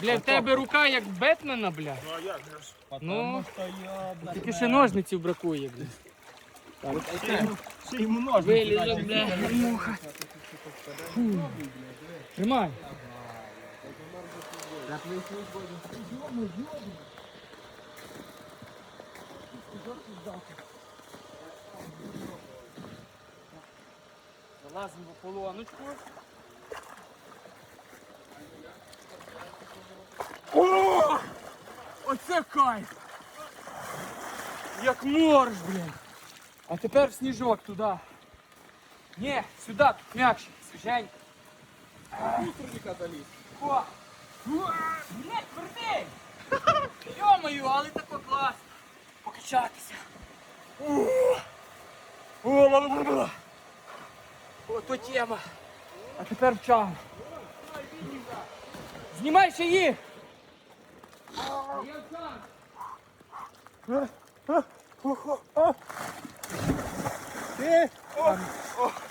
Бля, в тебе рука як Бетмена, бля. Ну а як же ж? Ну, тільки ще ножниців бракує, бля. ще йому ножниці бля, муха. Фу. Тримай. Залазимо в полоночку. О! Оце кайф! Як морж, блін! А тепер в сніжок туди. Ні, сюди, тут м'якше, свіженько. Мусорника заліз. О! Не, твердий! Йомаю, але тако класно. Покачатися. О. Ото тема. А тепер в чам. Знімай ще їх! Ти?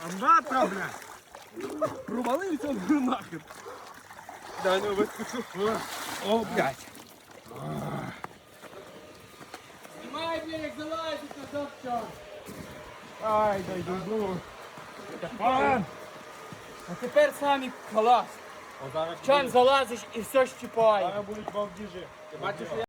Андатра, бля. Провалився нахер. Дай не вискочу. О, блядь. Знімай, як залазить назад в. Ай, дай дойду. Пан! А тепер самі халас. О, зараз чан залазиш і все щіпає. Зараз будуть бомбіжі. Ти бачиш,